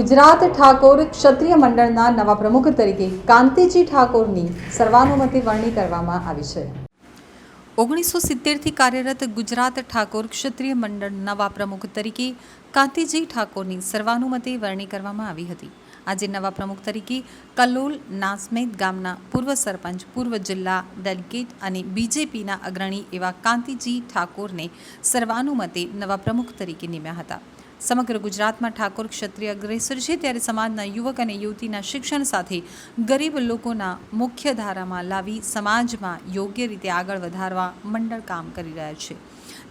ગુજરાત ઠાકોર ક્ષત્રિય મંડળના નવા પ્રમુખ તરીકે કાંતિજી ઠાકોરની સર્વાનુમતે વરણી કરવામાં આવી છે. ઓગણીસો સિત્તેરથી કાર્યરત ગુજરાત ઠાકોર ક્ષત્રિય મંડળ નવા પ્રમુખ તરીકે કાંતિજી ઠાકોરની સર્વાનુમતે વરણી કરવામાં આવી હતી. આજે નવા પ્રમુખ તરીકે કલોલ, નાસમેદ ગામના પૂર્વ સરપંચ, પૂર્વ જિલ્લા ડેલિગેટ અને બીજેપીના અગ્રણી એવા કાંતિજી ઠાકોરને સર્વાનુમતે નવા પ્રમુખ તરીકે નિમ્યા હતા. સમગ્ર ગુજરાતમાં ઠાકોર ક્ષત્રિય અગ્રેસર છે ત્યારે સમાજના યુવક અને યુવતીના શિક્ષણ સાથે ગરીબ લોકોના મુખ્ય ધારામાં લાવી સમાજમાં યોગ્ય રીતે આગળ વધારવા મંડળ કામ કરી રહ્યા છે.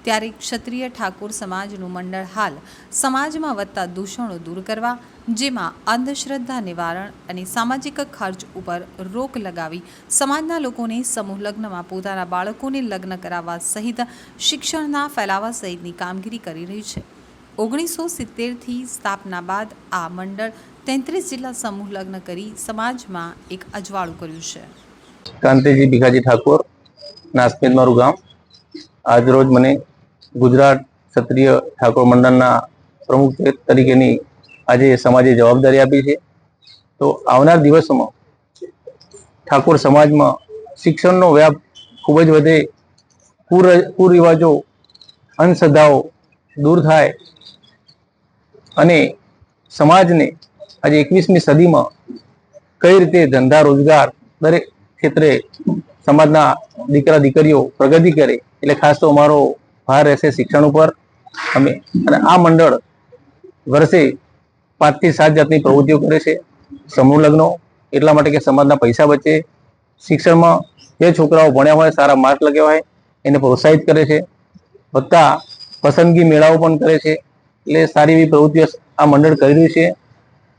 ત્યારે ક્ષત્રિય ઠાકોર સમાજનું મંડળ હાલ સમાજમાં વધતા દૂષણો દૂર કરવા, જેમાં અંધશ્રદ્ધા નિવારણ અને સામાજિક ખર્ચ ઉપર રોક લગાવી સમાજના લોકોને સમૂહ લગ્નમાં પોતાના બાળકોને લગ્ન કરાવવા સહિત શિક્ષણના ફેલાવા સહિતની કામગીરી કરી રહી છે. ઓગણીસો સિત્તેરથી સ્થાપના બાદ આ મંડળ તેત્રીસ જિલ્લા સમૂહ લગ્ન કરી સમાજમાં એક અજવાળું કર્યું છે. કાંતિજી ભીખાજી ઠાકોર નાસ્પેદ મારું ગામ. આજરોજ મને ગુજરાત ક્ષત્રિય ઠાકોર મંડળના પ્રમુખ તરીકેની આજે સમાજે જવાબદારી આપી છે. તો આવનાર દિવસોમાં ઠાકોર સમાજમાં શિક્ષણનો વ્યાપ ખૂબ જ વધે, કુર કુરિવાજો, અંધશ્રદ્ધાઓ દૂર થાય અને સમાજને આજે એકવીસમી સદીમાં કઈ રીતે ધંધા, રોજગાર દરેક ક્ષેત્રે સમાજના દીકરા, દીકરીઓ પ્રગતિ કરે, એટલે ખાસ તો અમારો ભાર રહેશે શિક્ષણ ઉપર. અમે અને આ મંડળ વર્ષે પાંચથી સાત જાતની પ્રવૃત્તિઓ કરે છે. સમૂહ લગ્નો, એટલા માટે કે સમાજના પૈસા બચે. શિક્ષણમાં જે છોકરાઓ ભણ્યા હોય સારા માર્ક લગ્યા હોય એને પ્રોત્સાહિત કરે છે. વત્તા પસંદગી મેળાઓ પણ કરે છે. એટલે સારી એવી પ્રવૃત્તિઓ આ મંડળ કરી રહ્યું છે.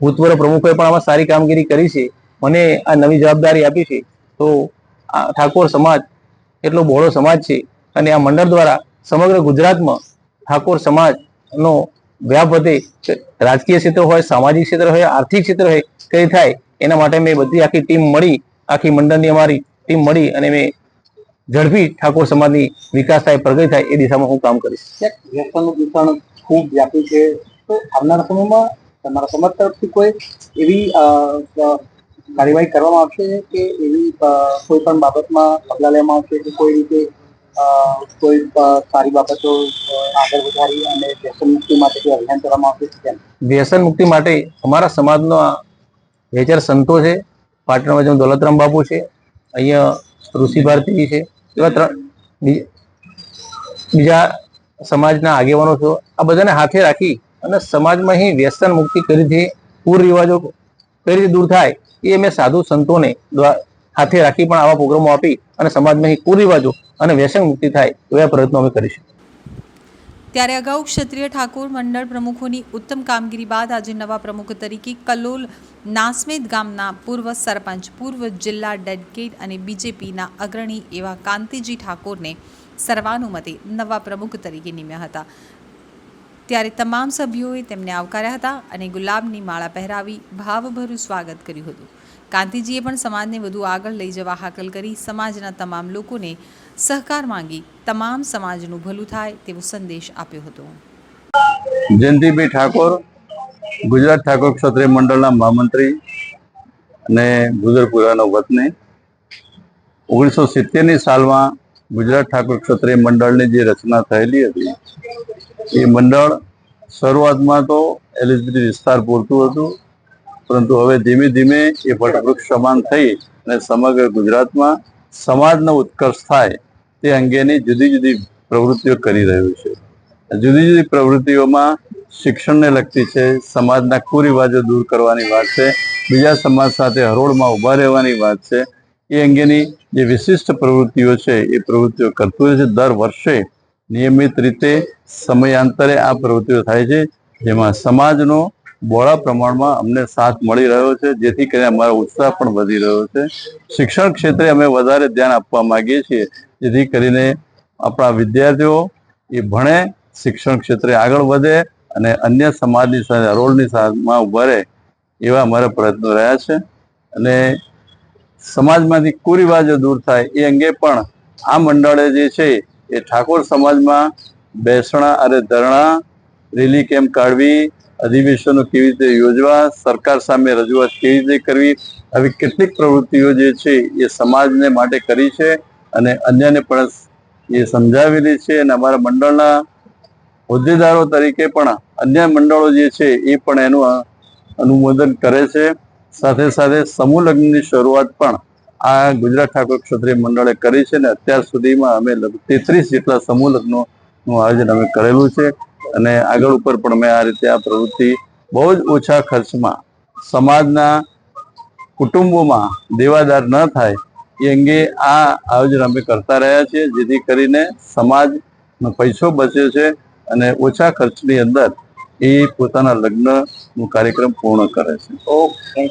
ભૂતપૂર્વ પ્રમુખોએ પણ આમાં સારી કામગીરી કરી છે. મને આ નવી જવાબદારી આપી છે. તો આ ઠાકોર સમાજ એટલો બહોળો સમાજ છે અને આ મંડળ દ્વારા સમગ્ર ગુજરાતમાં ઠાકોર સમાજનો વ્યાપ વધે રાજકીય ક્ષેત્ર હોય, સામાજિક ક્ષેત્ર હોય, આર્થિક ક્ષેત્ર હોય, કઈ થાય, એના માટે મેં બધી આખી ટીમ મળી, આખી મંડળની અમારી ટીમ મળી અને મેં ઝડપી ઠાકોર સમાજની વિકાસ થાય, પ્રગતિ થાય એ દિશામાં હું કામ કરીશ. ખૂબ વ્યાપી છે. તો આવનારા સમયમાં તમારા સમાજ તરફથી કોઈ એવી કાર્યવાહી કરવામાં આવશે કે એવી કોઈ પણ બાબતમાં પગલાં લેવામાં આવશે કે કોઈ રીતે કોઈ સારી બાબતો આગળ વધારી અને વ્યસન મુક્તિ માટે કોઈ અભિયાન કરવામાં આવશે વ્યસન મુક્તિ માટે અમારા સમાજનો આ બે ચાર સંતો છે પાટણમાં જેમ દોલતરામ બાપુ છે, અહીંયા ઋષિ ભારતી છે, એવા ત્રણ બીજા સમાજના આગેવાનો છો, આ બધાને હાથે રાખી અને સમાજમાં અહીં વ્યસન મુક્તિ કરી છે કુરિવાજો કઈ રીતે દૂર થાય, એ અમે સાધુ સંતોને હાથે રાખી પણ આવા પ્રોગ્રામો આપી અને સમાજમાં અહીં કુરિવાજો અને વ્યસન મુક્તિ થાય, એવા પ્રયત્નો અમે કરીશું. ત્યારે અગાઉ ક્ષત્રિય ઠાકોર મંડળ પ્રમુખોની ઉત્તમ કામગીરી બાદ આજે નવા પ્રમુખ તરીકે કલોલ નાસમેદ ગામના પૂર્વ સરપંચ, પૂર્વ જિલ્લા ડેડકેટ અને બીજેપીના અગ્રણી એવા કાંતિજી ઠાકોરને સર્વાનુમતે નવા પ્રમુખ તરીકે નિમ્યા હતા. ત્યારે તમામ સભ્યોએ તેમને આવકાર્યા હતા અને ગુલાબની માળા પહેરાવી ભાવભર્યું સ્વાગત કર્યું હતું. કાંતિજીએ પણ સમાજને વધુ આગળ લઈ જવા હાકલ કરી સમાજના તમામ લોકોને સહકાર માંગી તમામ સમાજનું ભલું થાય તેવો સંદેશ આપ્યો હતો. જયંતિભાઈ ઠાકોર, ગુજરાત ઠાકોર ક્ષત્રિય મંડળના મહામંત્રી અને ગુજરપુરાનો વતની. ઓગણીસો સિત્તેરની સાલમાં ગુજરાત ઠાકોર ક્ષત્રિય મંડળની જે રચના થયેલી હતી, એ મંડળ શરૂઆતમાં તો એલિઝબી વિસ્તાર પૂરતું હતું, પરંતુ હવે ધીમે ધીમે એ વટવૃક્ષ સમાન થઈ અને સમગ્ર ગુજરાતમાં સમાજનો ઉત્કર્ષ થાય તે અંગેની જુદી જુદી પ્રવૃત્તિઓ કરી રહ્યું છે. જુદી જુદી પ્રવૃત્તિઓમાં શિક્ષણને લગતી છે, સમાજના કુરિવાજો દૂર કરવાની વાત છે, બીજા સમાજ સાથે હરોળમાં ઊભા રહેવાની વાત છે એ અંગેની જે વિશિષ્ટ પ્રવૃત્તિઓ છે, એ પ્રવૃત્તિઓ કરતું રહે છે. દર વર્ષે નિયમિત રીતે સમયાંતરે આ પ્રવૃત્તિઓ થાય છે, જેમાં સમાજનો બહોળા પ્રમાણમાં અમને સાથ મળી રહ્યો છે, જેથી કરીને અમારો ઉત્સાહ પણ વધી રહ્યો છે. શિક્ષણ ક્ષેત્રે અમે વધારે ધ્યાન આપવા માગીએ છીએ, જેથી કરીને આપણા વિદ્યાર્થીઓ એ ભણે શિક્ષણ ક્ષેત્રે આગળ વધે અને અન્ય સમાજની સાથે રોલની સાથમાં ઊભા રહે એવા અમારા પ્રયત્નો રહ્યા છે. અને સમાજમાંથી કુરિવાજો દૂર થાય એ અંગે પણ આ મંડળે જે છે એ ઠાકોર સમાજમાં બેસણા અને ધરણા, રેલી કેમ્પ કાઢવી, અધિવેશનો કેવી રીતે યોજવા, સરકાર સામે રજૂઆત કેવી રીતે કરવી, આવી કેટલીક પ્રવૃત્તિઓ જે છે એ સમાજને માટે કરી છે અને અન્યને પણ એ સમજાવેલી છે અને અમારા મંડળના હોદ્દેદારો તરીકે પણ અન્ય મંડળો જે છે એ પણ એનું અનુમોદન કરે છે. સાથે સાથે સમૂહ લગ્નની શરૂઆત પણ આ ગુજરાત ઠાકોર ક્ષત્રિય મંડળે કરી છે ને અત્યાર સુધીમાં અમે તેત્રીસ જેટલા સમૂહ લગ્નોનું આયોજન અમે કરેલું છે. અને આગળ ઉપર પણ અમે આ રીતે આ પ્રવૃત્તિ બહુ જ ઓછા ખર્ચમાં સમાજના કુટુંબોમાં દેવાદાર ન થાય એ અંગે આ આયોજન અમે કરતા રહ્યા છીએ. જેથી કરીને સમાજનો પૈસો બચે છે અને ઓછા ખર્ચની અંદર એ પોતાના લગ્નનો કાર્યક્રમ પૂર્ણ કરે છે. ઓકે.